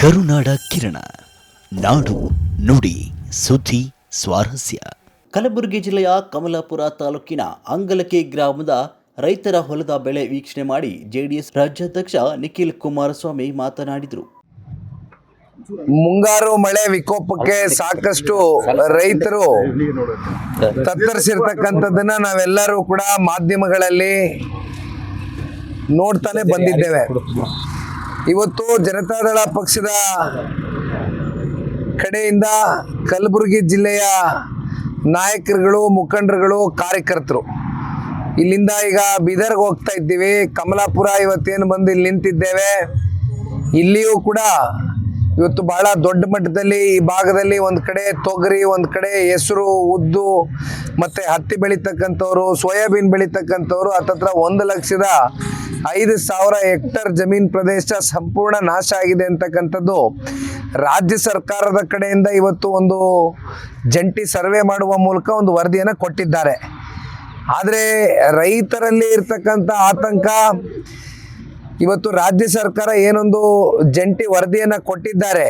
ಕರುನಾಡ ಕಿರಣ. ನಾಡು ನುಡಿ, ಸುದ್ದಿ, ಸ್ವಾರಸ್ಯ. ಕಲಬುರಗಿ ಜಿಲ್ಲೆಯ ಕಮಲಾಪುರ ತಾಲೂಕಿನ ಅಂಗಲಕೆ ಗ್ರಾಮದ ರೈತರ ಹೊಲದ ಬೆಳೆ ವೀಕ್ಷಣೆ ಮಾಡಿ ಜೆಡಿಎಸ್ ರಾಜ್ಯಾಧ್ಯಕ್ಷ ನಿಖಿಲ್ ಕುಮಾರಸ್ವಾಮಿ ಮಾತನಾಡಿದರು. ಮುಂಗಾರು ಮಳೆ ವಿಕೋಪಕ್ಕೆ ಸಾಕಷ್ಟು ರೈತರು ತತ್ತರಿಸಿರ್ತಕ್ಕಂಥದ್ದನ್ನ ನಾವೆಲ್ಲರೂ ಕೂಡ ಮಾಧ್ಯಮಗಳಲ್ಲಿ ನೋಡ್ತಾನೆ ಬಂದಿದ್ದೇವೆ. ಇವತ್ತು ಜನತಾದಳ ಪಕ್ಷದ ಕಡೆಯಿಂದ ಕಲಬುರಗಿ ಜಿಲ್ಲೆಯ ನಾಯಕರುಗಳು, ಮುಖಂಡರುಗಳು, ಕಾರ್ಯಕರ್ತರು. ಇಲ್ಲಿಂದ ಈಗ ಬೀದರ್ಗೆ ಹೋಗ್ತಾ ಇದ್ದೀವಿ. ಕಮಲಾಪುರ ಇವತ್ತೇನು ಬಂದು ಇಲ್ಲಿ ನಿಂತಿದ್ದೇವೆ. ಇಲ್ಲಿಯೂ ಕೂಡ ಇವತ್ತು ಬಹಳ ದೊಡ್ಡ ಮಟ್ಟದಲ್ಲಿ ಈ ಭಾಗದಲ್ಲಿ ಒಂದು ಕಡೆ ತೊಗರಿ, ಒಂದು ಕಡೆ ಹೆಸರು, ಉದ್ದು, ಮತ್ತು ಹತ್ತಿ ಬೆಳೀತಕ್ಕಂಥವ್ರು, ಸೋಯಾಬೀನ್ ಬೆಳೀತಕ್ಕಂಥವ್ರು, ಹತ್ತತ್ರ ಒಂದು ಲಕ್ಷದ ಐದು ಸಾವಿರ ಹೆಕ್ಟರ್ ಜಮೀನು ಪ್ರದೇಶ ಸಂಪೂರ್ಣ ನಾಶ ಆಗಿದೆ ಅಂತಕ್ಕಂಥದ್ದು. ರಾಜ್ಯ ಸರ್ಕಾರದ ಕಡೆಯಿಂದ ಇವತ್ತು ಒಂದು ಜಂಟಿ ಸರ್ವೆ ಮಾಡುವ ಮೂಲಕ ಒಂದು ವರದಿಯನ್ನು ಕೊಟ್ಟಿದ್ದಾರೆ. ಆದರೆ ರೈತರಲ್ಲಿ ಇರ್ತಕ್ಕಂಥ ಆತಂಕ ಇವತ್ತು ರಾಜ್ಯ ಸರ್ಕಾರ ಏನೊಂದು ಜಂಟಿ ವರದಿಯನ್ನು ಕೊಟ್ಟಿದ್ದಾರೆ.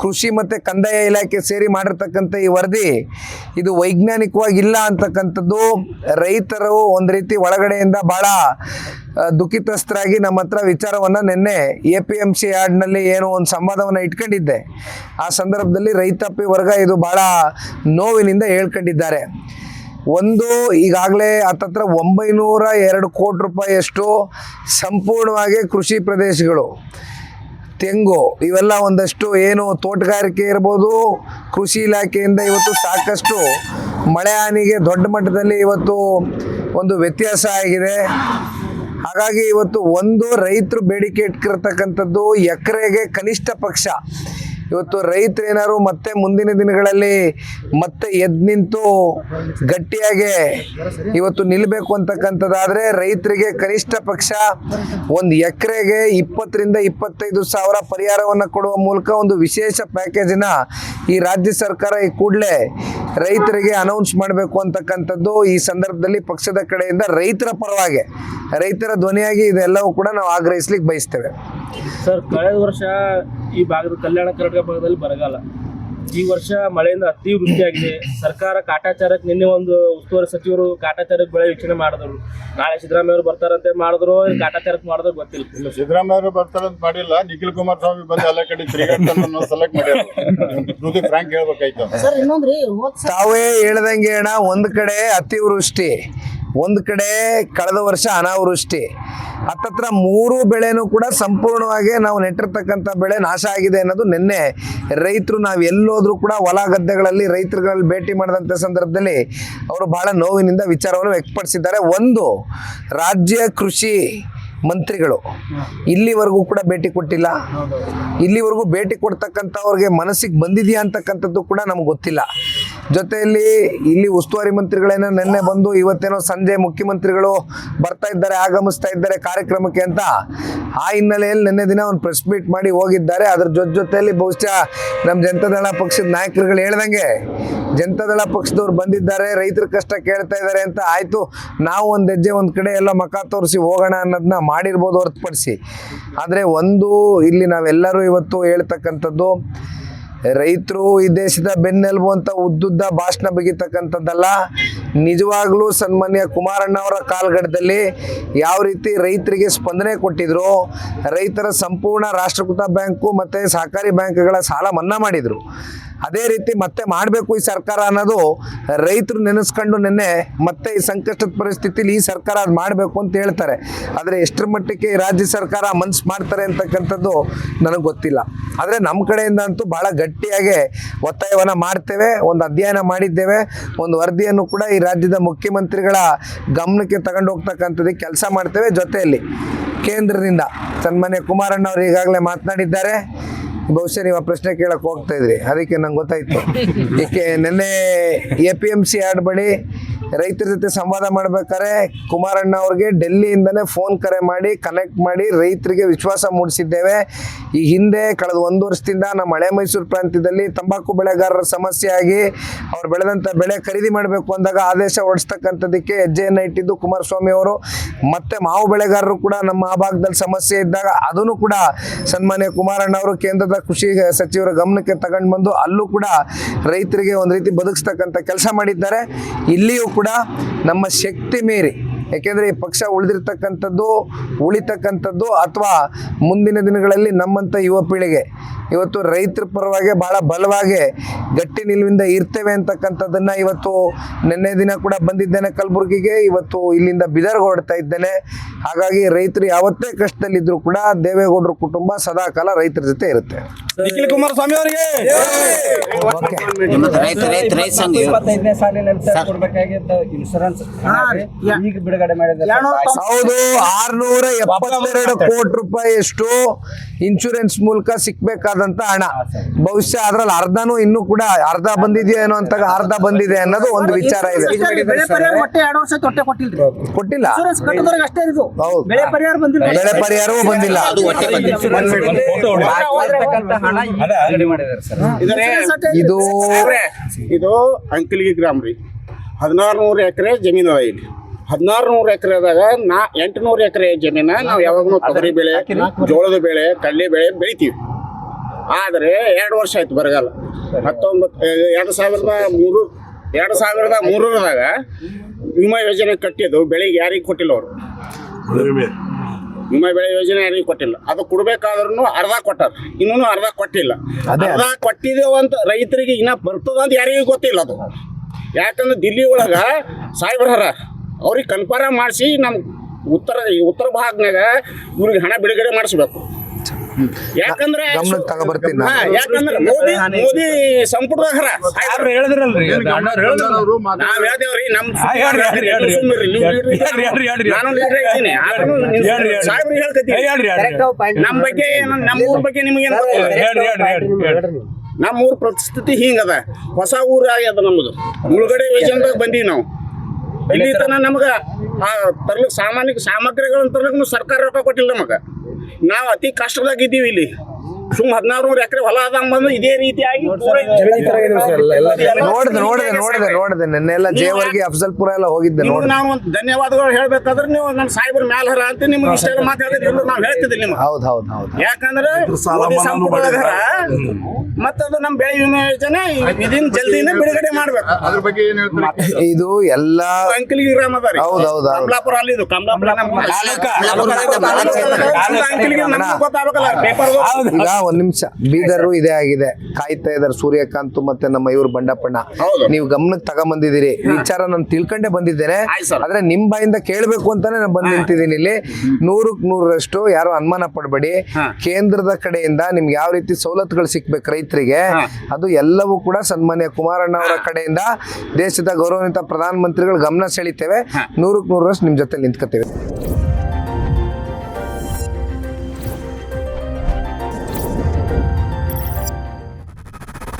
ಕೃಷಿ ಮತ್ತು ಕಂದಾಯ ಇಲಾಖೆ ಸೇರಿ ಮಾಡಿರ್ತಕ್ಕಂಥ ಈ ವರದಿ ಇದು ವೈಜ್ಞಾನಿಕವಾಗಿ ಇಲ್ಲ ಅಂತಕ್ಕಂಥದ್ದು. ರೈತರು ಒಂದು ರೀತಿ ಒಳಗಡೆಯಿಂದ ಭಾಳ ದುಃಖಿತಸ್ಥರಾಗಿ ನಮ್ಮ ಹತ್ರ ವಿಚಾರವನ್ನು ನಿನ್ನೆ ಎ ಪಿ ಎಂ ಸಿ ಯಾರ್ಡ್ನಲ್ಲಿ ಏನೋ ಒಂದು ಸಂವಾದವನ್ನು ಇಟ್ಕೊಂಡಿದ್ದೆ. ಆ ಸಂದರ್ಭದಲ್ಲಿ ರೈತಾಪಿ ವರ್ಗ ಇದು ಭಾಳ ನೋವಿನಿಂದ ಹೇಳ್ಕೊಂಡಿದ್ದಾರೆ. ಒಂದು ಈಗಾಗಲೇ ಹತ್ತತ್ರ ಒಂಬೈನೂರ ಎರಡು ಕೋಟಿ ರೂಪಾಯಿಯಷ್ಟು ಸಂಪೂರ್ಣವಾಗಿ ಕೃಷಿ ಪ್ರದೇಶಗಳು, ತೆಂಗು ಇವೆಲ್ಲ ಒಂದಷ್ಟು ಏನು ತೋಟಗಾರಿಕೆ ಇರ್ಬೋದು, ಕೃಷಿ ಇಲಾಖೆಯಿಂದ ಇವತ್ತು ಸಾಕಷ್ಟು ಮಳೆ ಹಾನಿಗೆ ದೊಡ್ಡ ಮಟ್ಟದಲ್ಲಿ ಇವತ್ತು ಒಂದು ವ್ಯತ್ಯಾಸ ಆಗಿದೆ. ಹಾಗಾಗಿ ಇವತ್ತು ಒಂದು ರೈತರು ಬೇಡಿಕೆ ಇಟ್ಕಿರ್ತಕ್ಕಂಥದ್ದು ಎಕರೆಗೆ ಕನಿಷ್ಠ ಪಕ್ಷ ಇವತ್ತು ರೈತರೇನಾದ್ರು ಮತ್ತೆ ಮುಂದಿನ ದಿನಗಳಲ್ಲಿ ಮತ್ತೆ ಎದ್ದು ನಿಂತು ಗಟ್ಟಿಯಾಗಿ ಇವತ್ತು ನಿಲ್ಲಬೇಕು ಅಂತಕ್ಕಂಥದ್ದಾದರೆ ರೈತರಿಗೆ ಕನಿಷ್ಠ ಪಕ್ಷ ಒಂದು ಎಕರೆಗೆ ಇಪ್ಪತ್ತರಿಂದ ಇಪ್ಪತ್ತೈದು ಸಾವಿರ ಪರಿಹಾರವನ್ನು ಕೊಡುವ ಮೂಲಕ ಒಂದು ವಿಶೇಷ ಪ್ಯಾಕೇಜನ್ನ ಈ ರಾಜ್ಯ ಸರ್ಕಾರ ಈ ಕೂಡಲೇ ರೈತರಿಗೆ ಅನೌನ್ಸ್ ಮಾಡಬೇಕು ಅಂತಕ್ಕಂಥದ್ದು ಈ ಸಂದರ್ಭದಲ್ಲಿ ಪಕ್ಷದ ಕಡೆಯಿಂದ ರೈತರ ಪರವಾಗಿ, ರೈತರ ಧ್ವನಿಯಾಗಿ ಇದೆಲ್ಲವೂ ಕೂಡ ನಾವು ಆಗ್ರಹಿಸ್ಲಿಕ್ಕೆ ಬಯಸ್ತೇವೆ. ಸರ್, ಕಳೆದ ವರ್ಷ ಈ ಭಾಗದ ಕಲ್ಯಾಣ ಕರ್ನಾಟಕ ಭಾಗದಲ್ಲಿ ಬರಗಾಲ. ಈ ವರ್ಷ ಮಳೆಯಿಂದ ಅತಿವೃಷ್ಟಿಯಾಗಿದೆ ಸರ್ಕಾರ ಕಾಟಾಚಾರಕ್ಕೆ ನಿನ್ನೆ ಒಂದು ಉಸ್ತುವಾರಿ ಸಚಿವರು ಕಾಟಾಚಾರಕ್ಕೆ ಬೆಳೆ ವೀಕ್ಷಣೆ ಮಾಡಿದ್ರು. ನಾಳೆ ಸಿದ್ದರಾಮಯ್ಯ ಅವರು ಬರ್ತಾರಂತೆ ಮಾಡಿದ್ರು ಕಾಟಾಚಾರಕ್ಕೆ ಮಾಡಿದ್ರು ಗೊತ್ತಿಲ್ಲ. ಇಲ್ಲ ಸಿದ್ದರಾಮಯ್ಯ ಅವರು ಬರ್ತಾರೆ ಅಂತ ಮಾಡಿಲ್ಲ. ನಿಖಿಲ್ ಕುಮಾರಸ್ವಾಮಿ ಬಂದು ಎಲ್ಲ ಕಡೆ ಸೆಲೆಕ್ಟ್ ಮಾಡ್ಯಾರ. ಫ್ರಾಂಕ್ ಹೇಳ್ಬೇಕಾಯ್ತು. ತಾವೇ ಹೇಳ್ದಂಗೆ ಅಣ್ಣ ಒಂದು ಕಡೆ ಅತಿವೃಷ್ಟಿ. ಒಂದು ಕಡೆ ಕಳೆದ ವರ್ಷ ಅನಾವೃಷ್ಟಿ. ಹತ್ತತ್ರ ಮೂರು ಬೆಳೆನೂ ಕೂಡ ಸಂಪೂರ್ಣವಾಗಿ ನಾವು ನೆಟ್ಟಿರ್ತಕ್ಕಂಥ ಬೆಳೆ ನಾಶ ಆಗಿದೆ ಅನ್ನೋದು ನಿನ್ನೆ ರೈತರು ನಾವು ಎಲ್ಲೋದ್ರೂ ಕೂಡ ಹೊಲ ಗದ್ದೆಗಳಲ್ಲಿ ರೈತರುಗಳಲ್ಲಿ ಭೇಟಿ ಮಾಡಿದಂಥ ಸಂದರ್ಭದಲ್ಲಿ ಅವರು ಬಹಳ ನೋವಿನಿಂದ ವಿಚಾರವನ್ನು ವ್ಯಕ್ತಪಡಿಸಿದ್ದಾರೆ. ಒಂದು, ರಾಜ್ಯ ಕೃಷಿ ಮಂತ್ರಿಗಳು ಇಲ್ಲಿವರೆಗೂ ಕೂಡ ಭೇಟಿ ಕೊಟ್ಟಿಲ್ಲ. ಇಲ್ಲಿವರೆಗೂ ಭೇಟಿ ಕೊಡ್ತಕ್ಕಂಥವ್ರಿಗೆ ಮನಸ್ಸಿಗೆ ಬಂದಿದೆಯಾ ಅಂತಕ್ಕಂಥದ್ದು ಕೂಡ ನಮ್ಗೆ ಗೊತ್ತಿಲ್ಲ. ಜೊತೆಯಲ್ಲಿ ಇಲ್ಲಿ ಉಸ್ತುವಾರಿ ಮಂತ್ರಿಗಳೇನೋ ನಿನ್ನೆ ಬಂದು ಇವತ್ತೇನೋ ಸಂಜೆ ಮುಖ್ಯಮಂತ್ರಿಗಳು ಬರ್ತಾ ಇದ್ದಾರೆ, ಆಗಮಿಸ್ತಾ ಇದ್ದಾರೆ ಕಾರ್ಯಕ್ರಮಕ್ಕೆ ಅಂತ. ಆ ಹಿನ್ನೆಲೆಯಲ್ಲಿ ನಿನ್ನೆ ದಿನ ಒಂದು ಪ್ರೆಸ್ ಮೀಟ್ ಮಾಡಿ ಹೋಗಿದ್ದಾರೆ. ಅದ್ರ ಜೊತೆ ಜೊತೆಯಲ್ಲಿ ಬಹುಶಃ ನಮ್ಮ ಜನತಾದಳ ಪಕ್ಷದ ನಾಯಕರುಗಳು ಹೇಳ್ದಂಗೆ ಜನತಾದಳ ಪಕ್ಷದವ್ರು ಬಂದಿದ್ದಾರೆ, ರೈತರ ಕಷ್ಟ ಕೇಳ್ತಾ ಇದ್ದಾರೆ ಅಂತ ಆಯಿತು. ನಾವು ಒಂದು ಹೆಜ್ಜೆ ಒಂದು ಕಡೆ ಎಲ್ಲ ಮಖ ತೋರಿಸಿ ಹೋಗೋಣ ಅನ್ನೋದನ್ನ ಮಾಡಿರ್ಬೋದು ಹೊರತುಪಡಿಸಿ. ಆದರೆ ಒಂದು ಇಲ್ಲಿ ನಾವೆಲ್ಲರೂ ಇವತ್ತು ಹೇಳ್ತಕ್ಕಂಥದ್ದು ರೈತರು ಈ ದೇಶದ ಬೆನ್ನೆಲುಬು ಅಂತ ಉದ್ದುದ್ದ ಭಾಷಣ ಬಗಿತಕ್ಕಂಥದ್ದಲ್ಲ ನಿಜವಾಗ್ಲೂ ಸನ್ಮಾನ್ಯ ಕುಮಾರಣ್ಣ ಅವರ ಕಾಲಘಟ್ಟದಲ್ಲಿ ಯಾವ ರೀತಿ ರೈತರಿಗೆ ಸ್ಪಂದನೆ ಕೊಟ್ಟಿದ್ರು, ರೈತರ ಸಂಪೂರ್ಣ ರಾಷ್ಟ್ರೀಕೃತ ಬ್ಯಾಂಕು ಮತ್ತು ಸಹಕಾರಿ ಬ್ಯಾಂಕ್ಗಳ ಸಾಲ ಮನ್ನಾ ಮಾಡಿದರು. ಅದೇ ರೀತಿ ಮತ್ತೆ ಮಾಡಬೇಕು ಈ ಸರ್ಕಾರ ಅನ್ನೋದು ರೈತರು ನೆನೆಸ್ಕೊಂಡು ನಿನ್ನೆ ಮತ್ತೆ ಈ ಸಂಕಷ್ಟದ ಪರಿಸ್ಥಿತಿಲಿ ಈ ಸರ್ಕಾರ ಅದು ಮಾಡಬೇಕು ಅಂತ ಹೇಳ್ತಾರೆ. ಆದರೆ ಎಷ್ಟರ ಮಟ್ಟಕ್ಕೆ ರಾಜ್ಯ ಸರ್ಕಾರ ಮನ್ಸು ಮಾಡ್ತಾರೆ ಅಂತಕ್ಕಂಥದ್ದು ನನಗೆ ಗೊತ್ತಿಲ್ಲ. ಆದರೆ ನಮ್ಮ ಕಡೆಯಿಂದ ಅಂತೂ ಭಾಳ ಗಟ್ಟಿಯಾಗಿ ಒತ್ತಾಯವನ್ನು ಮಾಡ್ತೇವೆ, ಒಂದು ಅಧ್ಯಯನ ಮಾಡಿದ್ದೇವೆ, ಒಂದು ವರದಿಯನ್ನು ಕೂಡ ಈ ರಾಜ್ಯದ ಮುಖ್ಯಮಂತ್ರಿಗಳ ಗಮನಕ್ಕೆ ತಗೊಂಡು ಹೋಗ್ತಕ್ಕಂಥದ್ದು ಕೆಲಸ ಮಾಡ್ತೇವೆ ಜೊತೆಯಲ್ಲಿ. ಕೇಂದ್ರದಿಂದ ಸನ್ಮಾನ್ಯ ಕುಮಾರಣ್ಣ ಅವರು ಈಗಾಗಲೇ ಮಾತನಾಡಿದ್ದಾರೆ. ಬಹುಶಃ ನೀವು ಆ ಪ್ರಶ್ನೆ ಕೇಳಕ್ ಹೋಗ್ತಾ ಇದ್ರಿ. ಅದಕ್ಕೆ ನಂಗೆ ಗೊತ್ತಾಯ್ತು. ಏಕೆ ನಿನ್ನೆ ಎ ಪಿ ಎಂ ಸಿ ಬಳಿ ರೈತರ ಜೊತೆ ಸಂವಾದ ಮಾಡ್ಬೇಕಾದ್ರೆ ಕುಮಾರಣ್ಣ ಅವ್ರಿಗೆ ಡೆಲ್ಲಿಯಿಂದನೇ ಫೋನ್ ಕರೆ ಮಾಡಿ ಕನೆಕ್ಟ್ ಮಾಡಿ ರೈತರಿಗೆ ವಿಶ್ವಾಸ ಮೂಡಿಸಿದ್ದೇವೆ. ಈ ಹಿಂದೆ ಕಳೆದ ಒಂದು ವರ್ಷದಿಂದ ನಮ್ಮ ಹಳೆ ಮೈಸೂರು ಪ್ರಾಂತ್ಯದಲ್ಲಿ ತಂಬಾಕು ಬೆಳೆಗಾರರ ಸಮಸ್ಯೆ ಆಗಿ ಅವ್ರು ಬೆಳೆದಂಥ ಬೆಳೆ ಖರೀದಿ ಮಾಡಬೇಕು ಅಂದಾಗ ಆದೇಶ ಹೊರಡಿಸ್ತಕ್ಕಂಥದ್ದಕ್ಕೆ ಹೆಜ್ಜೆಯನ್ನು ಇಟ್ಟಿದ್ದು ಕುಮಾರಸ್ವಾಮಿ ಅವರು. ಮತ್ತೆ ಮಾವು ಬೆಳೆಗಾರರು ಕೂಡ ನಮ್ಮ ಆ ಭಾಗದಲ್ಲಿ ಸಮಸ್ಯೆ ಇದ್ದಾಗ ಅದನ್ನು ಕೂಡ ಸನ್ಮಾನ್ಯ ಕುಮಾರಣ್ಣ ಅವರು ಕೇಂದ್ರದ ಕೃಷಿ ಸಚಿವರ ಗಮನಕ್ಕೆ ತಗೊಂಡು ಬಂದು ಅಲ್ಲೂ ಕೂಡ ರೈತರಿಗೆ ಒಂದು ರೀತಿ ಬದುಕಿಸ್ತಕ್ಕಂಥ ಕೆಲಸ ಮಾಡಿದ್ದಾರೆ. ಇಲ್ಲಿಯೂ ಕೂಡ ನಮ್ಮ ಶಕ್ತಿ ಮೀರಿ. ಯಾಕೆಂದರೆ ಈ ಪಕ್ಷ ಉಳಿದಿರ್ತಕ್ಕಂಥದ್ದು, ಉಳಿತಕ್ಕಂಥದ್ದು ಅಥವಾ ಮುಂದಿನ ದಿನಗಳಲ್ಲಿ ನಮ್ಮಂಥ ಯುವ ಪೀಳಿಗೆ ಇವತ್ತು ರೈತರ ಪರವಾಗಿ ಬಹಳ ಬಲವಾಗಿ ಗಟ್ಟಿ ನಿಲುವಿಂದ ಇರ್ತೇವೆ ಅಂತಕ್ಕಂಥದ್ದನ್ನ ಇವತ್ತು ನಿನ್ನೆ ದಿನ ಕೂಡ ಬಂದಿದ್ದೇನೆ ಕಲಬುರಗಿಗೆ. ಇವತ್ತು ಇಲ್ಲಿಂದ ಬಿದರ್ಗೆ ಹೊರಡ್ತಾ ಇದ್ದೇನೆ. ಹಾಗಾಗಿ ರೈತರು ಯಾವತ್ತೇ ಕಷ್ಟದಲ್ಲಿದ್ದರೂ ಕೂಡ ದೇವೇಗೌಡರ ಕುಟುಂಬ ಸದಾ ಕಾಲ ರೈತರ ಜೊತೆ ಇರುತ್ತೆ. ನಿಖಿಲ್ ಕುಮಾರಸ್ವಾಮಿ ಅವರಿಗೆ. ಓಕೆ ರೈತ ರೈತ ರೈತ ಸಂಘ ಇಪ್ಪತ್ತೈದನೇ ಸಾಲಿನಲ್ಲಿ ಕೊಡ್ಬೇಕಾಗಿದ್ದ ಇನ್ಶೂರೆನ್ಸ್ ಈಗ ಬಿಡುಗಡೆ ಮಾಡಿದ್ದಾರೆ ಹೌದು ಆರ್ನೂರ ಎಪ್ಪತ್ತೆರಡು ಕೋಟಿ ರೂಪಾಯಿಯಷ್ಟು ಇನ್ಶೂರೆನ್ಸ್ ಮೂಲಕ ಸಿಕ್ಬೇಕಾದಂತ ಹಣ. ಬಹುಶಃ ಅದ್ರಲ್ಲಿ ಅರ್ಧನೂ ಇನ್ನೂ ಕೂಡ ಅರ್ಧ ಬಂದಿದೆಯೋ ಏನೋ ಅಂತ ಅರ್ಧ ಬಂದಿದೆ ಅನ್ನೋದು ಒಂದು ವಿಚಾರ ಇದೆ. ಕೊಟ್ಟಿಲ್ಲ. ಬೆಳೆ ಪರಿಹಾರ ಬಂದಿಲ್ಲ. ಬೆಳೆ ಪರಿಹಾರವೂ ಬಂದಿಲ್ಲ. ಇದು. ಇದು ಅಂಕಲಿಗೆ ಗ್ರಾಮ ರೀ. ಹದಿನಾರು ನೂರು ಎಕರೆ ಜಮೀನು ಅದ ಇಲ್ಲಿ. ಹದಿನಾರು ನೂರು ಎಕರೆದಾಗ ನಾ ಎಂಟು ನೂರು ಎಕರೆ ಜಮೀನ ನಾವು ಯಾವಾಗಲೂ ತೊಗರಿ ಬೆಳೆ ಜೋಳದ ಬೆಳೆ ಕಡಲೆ ಬೆಳೆ ಬೆಳಿತೀವಿ. ಆದರೆ ಎರಡು ವರ್ಷ ಆಯ್ತು ಬರಗಾಲ. ಹತ್ತೊಂಬತ್ತು ಎರಡು ಸಾವಿರದ ಮೂರು ಎರಡು ಸಾವಿರದ ಮೂರರದಾಗ ವಿಮಾ ಯೋಜನೆ ಕಟ್ಟಿದ್ದು ಬೆಳೆಗೆ ಯಾರಿಗೆ ಕೊಟ್ಟಿಲ್ಲ ಅವರು. ವಿಮಾ ಬೆಳೆ ಯೋಜನೆ ಯಾರಿಗೂ ಕೊಟ್ಟಿಲ್ಲ. ಅದು ಕೊಡ್ಬೇಕಾದ್ರೂ ಅರ್ಧ ಕೊಟ್ಟಾರ. ಇನ್ನೂ ಅರ್ಧ ಕೊಟ್ಟಿಲ್ಲ. ಅದೇ. ಅರ್ಧ ಕೊಟ್ಟಿದ್ದೇವೆ ಅಂತ ರೈತರಿಗೆ ಇನ್ನ ಬರ್ತದ ಅಂತ ಯಾರಿಗೂ ಗೊತ್ತಿಲ್ಲ ಅದು. ಯಾಕಂದ್ರೆ ದಿಲ್ಲಿ ಒಳಗ ಸಾಯ್ಬರ್ ಹರ ಅವ್ರಿಗೆ ಕನ್ಫರ್ಮ್ ಮಾಡಿಸಿ ನಮ್ಮ ಉತ್ತರ ಉತ್ತರ ಭಾಗನಾಗ ಇವ್ರಿಗೆ ಹಣ ಬಿಡುಗಡೆ ಮಾಡಿಸ್ಬೇಕು. ಯಾಕಂದ್ರೆ ಗಮನಕ್ಕೆ ತಗೊಬರ್ತೀನಿ ನಾನು. ಹಾ, ಯಾಕಂದ್ರೆ ಮೋದಿ ಮೋದಿ ಸಂಪುಟದಾಗ ಹರ. ಸಾಯ್ಬರ್ ಹೇಳಿದ್ರಲ್ರಿ? ಅವರು ನಾವ್ ಹೇಳ್ದೇವ್ರಿ ನಮ್ ಹೇಳ್ರಿ, ಹೇಳ್ರಿ, ಹೇಳ್ರಿ. ಸುಮ್ನಿರಿ, ನೀವು leader ಹೇಳ್ರಿ, ಹೇಳ್ರಿ, ಹೇಳ್ರಿ. ನಾನು leader ಇದ್ದೀನಿ. ಆದ್ರೂ ನೀವು ಹೇಳ್ರಿ, ಹೇಳ್ರಿ. ಸಾಹೇಬ್ರಿಗೆ ಹೇಳ್ಕತ್ತೀನಿ. ಹೇಳ್ರಿ ಹೇಳ್ರಿ. ನಮ್ ಬಗ್ಗೆ ಏನು ನಮ್ಮ ಊರ್ ಬಗ್ಗೆ ನಿಮ್ಗೆ ಏನು ಹೇಳ್ರಿ ಹೇಳ್ರಿ ಹೇಳ್ರಿ ಹೇಳ್ರಿ ನಮ್ಮ ಊರ ಪರಿಸ್ಥಿತಿ ಹಿಂಗದ. ಹೊಸ ಊರ್ ಆಗ್ಯದ ನಮ್ಮದು ಮುಳುಗಡೆ ಯೋಜನೆದಾಗ ಬಂದೀವಿ ನಾವು. ಇಲ್ಲಿ ತನ ನಮಗ ಆ ತರ್ಲಿಕ್ ಸಾಮಾನ್ಯ ಸಾಮಗ್ರಿಗಳನ್ನ ತರ್ಲಿಕ್ ಸರ್ಕಾರ ರೊಕ್ಕ ಕೊಟ್ಟಿಲ್ಲ ನಮಗ. ನಾವು ಅತಿ ಕಷ್ಟದಾಗ ಇದ್ದೀವಿ ಇಲ್ಲಿ ಸುಮ್ ಹದಿನಾರು ನೂರು ಎಕರೆ ಹೊಲ ಅದಂಗ್ ಬಂದು ಇದೇ ರೀತಿಯಾಗಿ ಪೂರ ನೋಡಿದೆ ನೋಡಿದೆ ನೋಡಿದೆ ನೋಡಿದೆ ನಿನ್ನೆಲ್ಲ ಜೇವರ್ಗಿ ಅಫ್ಜಲ್ಪುರ ಎಲ್ಲ ಹೋಗಿದ್ದೆ ನೋಡಿ ನಾವು ಒಂದು ಧನ್ಯವಾದಗಳು ಹೇಳ್ಬೇಕಾದ್ರೆ ನೀವು ನಮ್ಮ ಸಾಹೇಬ್ರ ಮ್ಯಾಲ ಹರ ಅಂತ ನಿಮ್ಗೆ ಇಷ್ಟ ಮಾತಾಡಿದ್ರೆ ನಾವು ಹೇಳ್ತಿದ್ವಿ ನಿಮ್ಗೆ. ಹೌದು ಹೌದು ಹೌದು. ಯಾಕಂದ್ರೆ ಮತ್ತದು ನಮ್ಮ ಬೆಳೆ ವಿಮೆ ಯೋಜನೆ ಇದನ್ನ ಜಲ್ದಿನೇ ಬಿಡುಗಡೆ ಮಾಡ್ಬೇಕು. ಅದ್ರ ಬಗ್ಗೆ ಏನ್ ಹೇಳ್ತಾರೆ? ಇದು ಎಲ್ಲಾ ಅಂಕಲಿ ಗ್ರಾಮ ಅದಾರಿ ಹೌದು, ಹೌದು. ಕಮಲಾಪುರ ಅಲ್ಲಿ ಇದು. ಕಮಲಾಪುರ ನಮ್ಮ ತಾಲೂಕ. ಅಂಕಲಿಗೆ ನಮ್ಗೆ ಗೊತ್ತಾಗಬೇಕಲ್ಲ. ಪೇಪರ್ ಒಂದ್ ನಿಮಿಷ. ಬೀದರು ಇದೇ ಆಗಿದೆ. ಕಾಯ್ತಾ ಇದಾರೆ ಸೂರ್ಯಕಾಂತ್ ಮತ್ತೆ ನಮ್ಮ ಇವ್ರು ಬಂಡಪ್ಪಣ್ಣ. ಹೌದು. ನೀವು ಗಮನಕ್ಕೆ ತಗೊಂಬಂದಿದ್ದೀರಿ. ವಿಚಾರ ನಾನು ತಿಳ್ಕೊಂಡೇ ಬಂದಿದ್ದೇನೆ. ಆಯ್ತು ಸರ್. ಆದ್ರೆ ನಿಮ್ ಬಾಯಿಂದ ಕೇಳ್ಬೇಕು ಅಂತಾನೆ ನಾನು ಬಂದ್ ನಿಂತಿದ್ದೀನಿ ಇಲ್ಲಿ. ನೂರಕ್ ನೂರರಷ್ಟು ಯಾರು ಅನುಮಾನ ಪಡಬೇಡಿ. ಹಾ. ಕೇಂದ್ರದ ಕಡೆಯಿಂದ ನಿಮ್ಗೆ ಯಾವ ರೀತಿ ಸವಲತ್ತುಗಳು ಸಿಕ್ಬೇಕು ರೈತರಿಗೆ ಹಾ. ಅದು ಎಲ್ಲವೂ ಕೂಡ ಸನ್ಮಾನ್ಯ ಕುಮಾರಣ್ಣ ಅವರ ಕಡೆಯಿಂದ ದೇಶದ ಗೌರವಾನ್ವಿತ ಪ್ರಧಾನ ಮಂತ್ರಿಗಳು ಗಮನ ಸೆಳಿತೇವೆ. ನೂರಕ್ ನೂರರಷ್ಟು ನಿಮ್ ಜೊತೆ ನಿಂತ್ಕೋತೇವೆ.